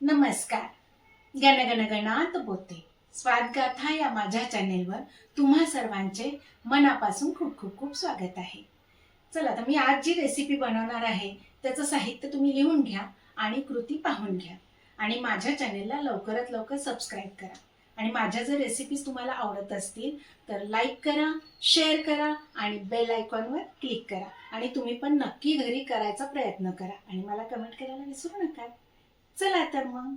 नमस्कार. गणगण गणात बोते स्वादगाथा या माझ्या चॅनेलवर तुम्हा सर्वांचे मनापासून खूप खूप खूप स्वागत आहे. चला तर मी आज जी रेसिपी बनवणार आहे त्याचं साहित्य तुम्ही लिहून घ्या आणि कृती पाहून घ्या. आणि माझ्या चॅनेलला लवकरात लवकर सबस्क्राईब करा. आणि माझ्या जर रेसिपीज तुम्हाला आवडत असतील तर लाईक करा शेअर करा आणि बेल आयकॉनवर क्लिक करा. आणि तुम्ही पण नक्की घरी करायचा प्रयत्न करा. आणि मला कमेंट करायला विसरू नका. चला तर मग.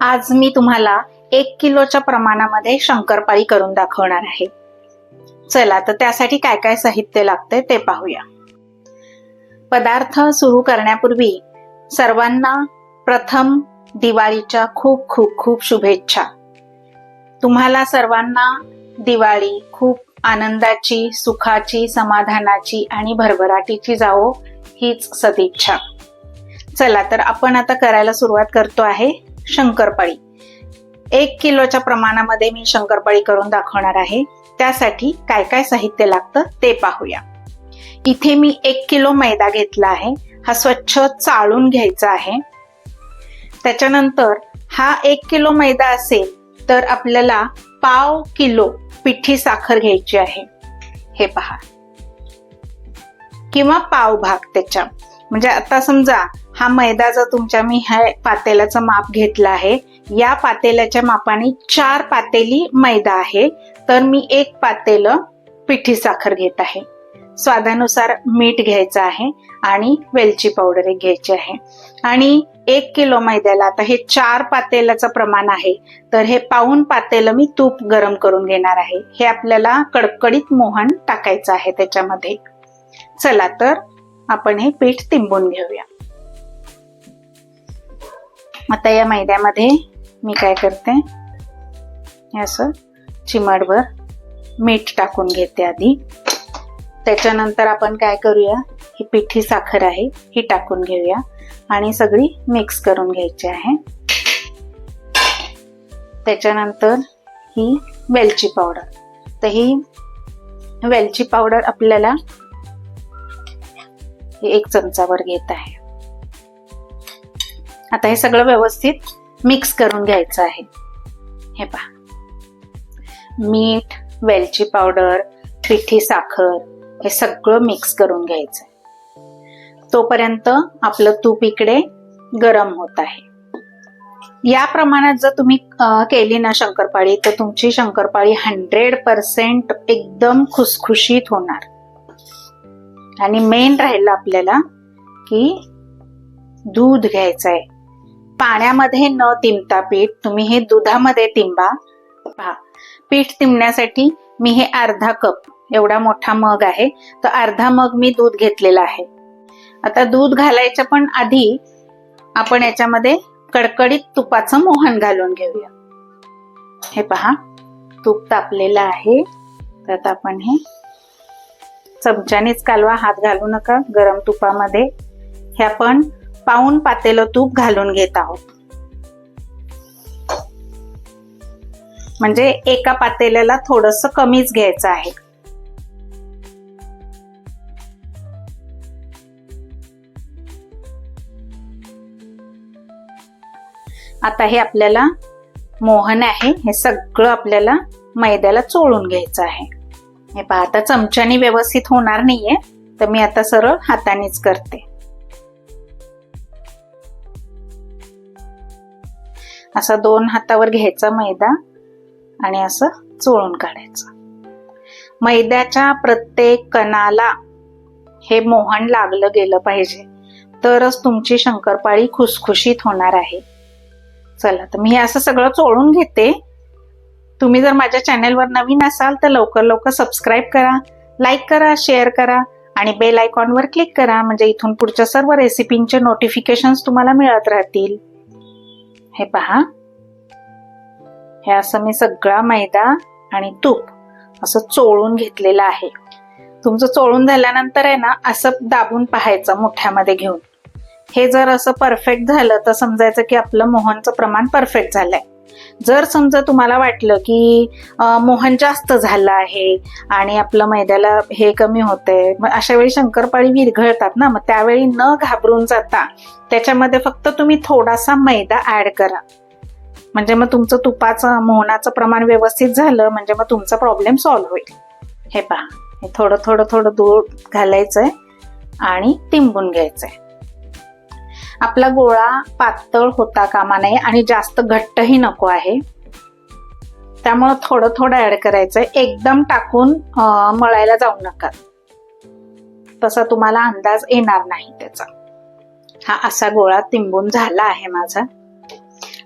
आज मी तुम्हाला एक किलोच्या प्रमाणामध्ये शंकरपाळी करून दाखवणार आहे. चला तर त्यासाठी काय काय साहित्य लागते ते पाहूया. पदार्थ सुरू करण्यापूर्वी सर्वांना प्रथम दिवाळीच्या खूप खूप खूप शुभेच्छा. तुम्हाला सर्वांना दिवाळी खूप आनंदाची सुखाची समाधानाची आणि भरभराटीची जावो हीच सदिच्छा. चला तर आपण आता करायला सुरुवात करतो आहे शंकरपाळी. एक किलोच्या प्रमाणामध्ये मी शंकरपाळी करून दाखवणार आहे. त्यासाठी काय काय साहित्य लागतं ते पाहूया. इथे मी एक किलो मैदा घेतला आहे. हा स्वच्छ चाळून घ्यायचा आहे. त्याच्यानंतर हा एक किलो मैदा असेल तर आपल्याला पाव किलो पिठी साखर घ्यायची आहे. हे पहा. किंवा पाव भाग त्याच्या. म्हणजे आता समजा हा मैदा जर तुमच्या मी ह्या पातेल्याचं माप घेतलं आहे या पातेल्याच्या मापाने चार पातेली मैदा आहे. तर मी एक पातेलं पिठी साखर घेत आहे. स्वादानुसार मीठ घ्यायचं आहे आणि वेलची पावडर एक घ्यायची आहे. आणि एक किलो मैद्याला आता हे चार पातेल्याचं प्रमाण आहे तर हे पाऊन पातेलं मी तूप गरम करून घेणार आहे. हे आपल्याला कडकडीत मोहन टाकायचं आहे त्याच्यामध्ये. चला तर आपण हे पीठ तिंबून घेऊया. आता या मैद्यामध्ये मी काय करते असं चिमटभर मीठ टाकून घेते आधी. त्याच्यानंतर आपण काय करूया ही पिठी साखर आहे ही टाकून घेऊया आणि सगळी मिक्स करून घ्यायची आहे. त्याच्यानंतर ही वेलची पावडर तर ही वेलची पावडर आपल्याला एक चमचावर घेत आहे. आता हे सगळं व्यवस्थित मिक्स करून घ्यायचं आहे. हे पहा. मीठ वेलची पावडर पिठी साखर हे सगळं मिक्स करून घ्यायचं तोपर्यंत आपलं तूप इकडे गरम होत आहे. या प्रमाणात जर तुम्ही केली ना शंकरपाळी तर तुमची शंकरपाळी हंड्रेड पर्सेंट एकदम खुसखुशीत होणार. आणि मेन राहिलं आपल्याला की दूध घ्यायचं आहे. पाण्यामध्ये न तिंबता पीठ तुम्ही हे दुधामध्ये तिंबा. पहा. पीठ तिंबण्यासाठी मी हे अर्धा कप एवढा मोठा मग आहे तर अर्धा मग मी दूध घेतलेला आहे. आता दूध घालायच्या पण आधी आपण याच्यामध्ये कडकडीत तुपाचं मोहन घालून घेऊया. हे पहा. तूप तापलेलं आहे. तर आता आपण हे चमच्यानेच कालवा हात घालू नका गरम तुपामध्ये. हे आपण पाऊन पातेलं तूप घालून घेत आहोत. म्हणजे एका पातेल्याला थोडस कमीच घ्यायचं आहे. आता हे आपल्याला मोहन आहे. हे सगळं आपल्याला मैद्याला चोळून घ्यायचं आहे. हे पहा आता चमच्याने व्यवस्थित होणार नाहीये तर मी आता सरळ हातानेच करते. असा दोन हातावर घ्यायचा मैदा आणि असं चोळून काढायचं. मैद्याच्या प्रत्येक कणाला हे मोहन लागलं गेलं पाहिजे. तरच तुमची शंकरपाळी खुसखुशीत होणार आहे. चला तर मी हे असं सगळं चोळून घेते. तुम्ही जर माझ्या चॅनेलवर नवीन असाल तर लवकर लवकर सबस्क्राईब करा लाईक करा शेअर करा आणि बेल आयकॉनवर क्लिक करा. म्हणजे इथून पुढच्या सर्व रेसिपींचे नोटिफिकेशन्स तुम्हाला मिळत राहतील. हे पहा. हे असं मी सगळा मैदा आणि तूप असं चोळून घेतलेलं आहे. तुमचं चोळून झाल्यानंतर आहे ना असं दाबून पाहायचं मोठ्यामध्ये घेऊन. हे जर असं परफेक्ट झालं तर समजायचं की आपलं मोहनचं प्रमाण परफेक्ट झालंय. जर समजा तुम्हाला वाटलं की मोहन जास्त झालं आहे आणि आपलं मैद्याला हे कमी होतंय मग अशा वेळी शंकरपाळी विरघळतात ना मग त्यावेळी न घाबरून जाता त्याच्यामध्ये फक्त तुम्ही थोडासा मैदा ऍड करा. म्हणजे मग तुमचं तुपाचं मोहनाचं प्रमाण व्यवस्थित झालं म्हणजे मग तुमचा प्रॉब्लेम सॉल्व्ह होईल. हे पहा हे थोडं थोडं थोडं दूध घालायचंय आणि तिंबून घ्यायचंय. आपला गोळा पातळ होता कामा नये आणि जास्त घट्टही नको आहे. त्यामुळं थोडं थोडं ऍड करायचंय एकदम टाकून मळायला जाऊ नका. तसा तुम्हाला अंदाज येणार नाही त्याचा. हा असा गोळा तिंबून झाला आहे माझा.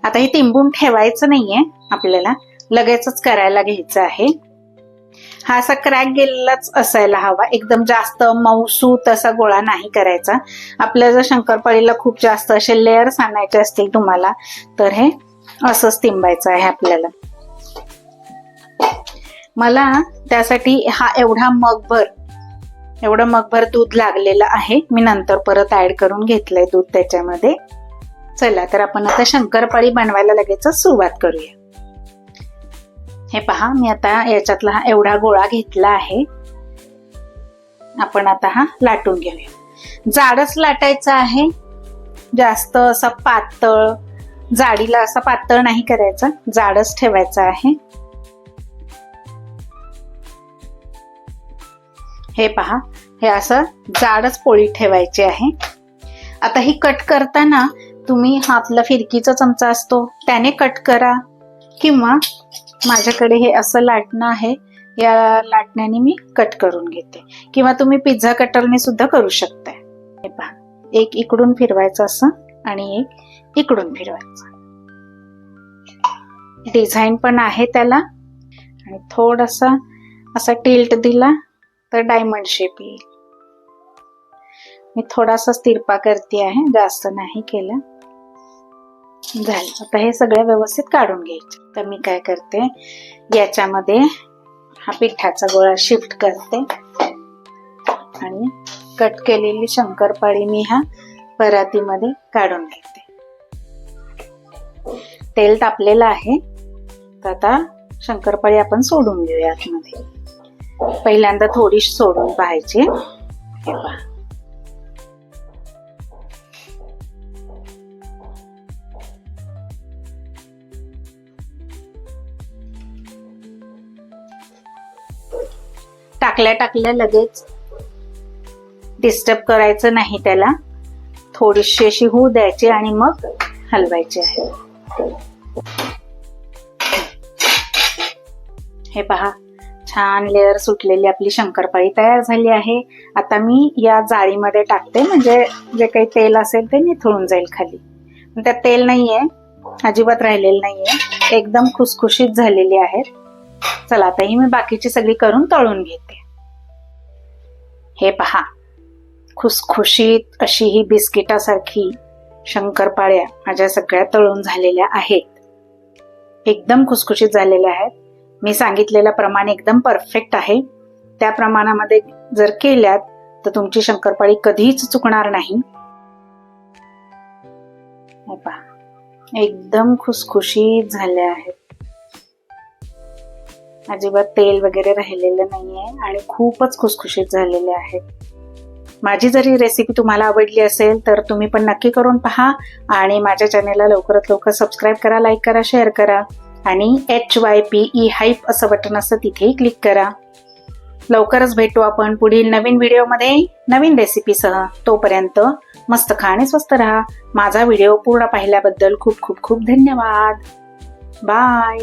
आता हे तिंबून ठेवायचं नाहीये आपल्याला. लगेचच करायला घ्यायचं आहे. हा असा क्रॅक गेलेलाच असायला हवा. एकदम जास्त मऊसूत असा गोळा नाही करायचा. आपल्या जर शंकरपाळीला खूप जास्त असे लेअर्स आणायचे असतील तुम्हाला तर हे असंच तिंबायचं आहे आपल्याला. मला त्यासाठी हा एवढा मगभर एवढं मगभर दूध लागलेलं आहे. मी नंतर परत ऍड करून घेतलंय दूध त्याच्यामध्ये. चला तर आपण आता शंकरपाळी बनवायला लगेच सुरुवात करूया. हे पहा मी आता याच्यातला हा एवढा गोळा घेतला आहे. आपण आता हा लाटून घेऊया. जाडच लाटायचं आहे. जास्त असा पातळ जाडीला असा पातळ नाही करायचा. जाडच ठेवायचा आहे. हे पहा हे असं जाडच पोळी ठेवायची आहे. आता ही कट करताना तुम्ही हा आपला फिरकीचा चमचा असतो त्याने कट करा. किंवा माझ्याकडे हे असं लाटणं आहे या लाटण्याने मी कट करून घेते. किंवा तुम्ही पिझ्झा कटरने सुद्धा करू शकताय. हे पहा एक इकडून फिरवायचं असं आणि एक इकडून फिरवायचं. डिझाईन पण आहे त्याला. आणि थोडासा असा टिल्ट दिला तर डायमंड शेप येईल. मी थोडासा तिरपा करते आहे जास्त नाही केलं. झालं. आता हे सगळं व्यवस्थित काढून घ्यायचे. तर मी काय करते याच्यामध्ये हा पिठाचा गोळा शिफ्ट करते. आणि कट केलेली शंकरपाळी मी हा परातीमध्ये काढून घेते. तेल तापलेलं आहे. तर आता शंकरपाळी आपण सोडून घेऊया आतमध्ये. पहिल्यांदा थोडी सोडून पाहायची. हे पहा. टाकल्या टाकल्या लगेच डिस्टर्ब करायचं नाही त्याला. थोडीशी अशी होऊ द्यायची आणि मग हलवायची आहे. हे पहा छान लेअर सुटलेली आपली शंकरपाळी तयार झाली आहे. आता मी या जाळीमध्ये टाकते म्हणजे जे काही तेल असेल ते निथळून जाईल खाली. त्यात तेल नाहीये अजिबात राहिलेलं नाहीये. एकदम खुसखुशीत झालेली आहेत. चला आता ही मी बाकीची सगळी करून तळून घेते. हे पहा. खुसखुशीत अशी ही बिस्किटासारखी शंकरपाळ्या माझ्या सगळ्या तळून झालेल्या आहेत. एकदम खुसखुशीत झालेल्या आहेत. मी सांगितलेलं प्रमाण एकदम परफेक्ट आहे. त्या प्रमाणामध्ये जर केल्यात तर तुमची शंकरपाळी कधीच चुकणार नाही. हे पहा. एकदम खुसखुशीत झाल्या आहेत. अजिबात तेल वगैरे राहिलेलं नाहीये आणि खूपच खुसखुशीत झालेले आहेत माझी जरी रेसिपी तुम्हाला आवडली असेल तर तुम्ही पण नक्की करून पहा आणि माझ्या चॅनेलला लवकरात लवकर सबस्क्राईब करा लाईक करा शेअर करा आणि H Y P E hype असं बटन असतं तिथेही क्लिक करा. लवकरच भेटू आपण पुढील नवीन व्हिडिओमध्ये नवीन रेसिपीसह तोपर्यंत मस्त खा आणि स्वस्त राहा. माझा व्हिडिओ पूर्ण पाहिल्याबद्दल खूप खूप खूप धन्यवाद. बाय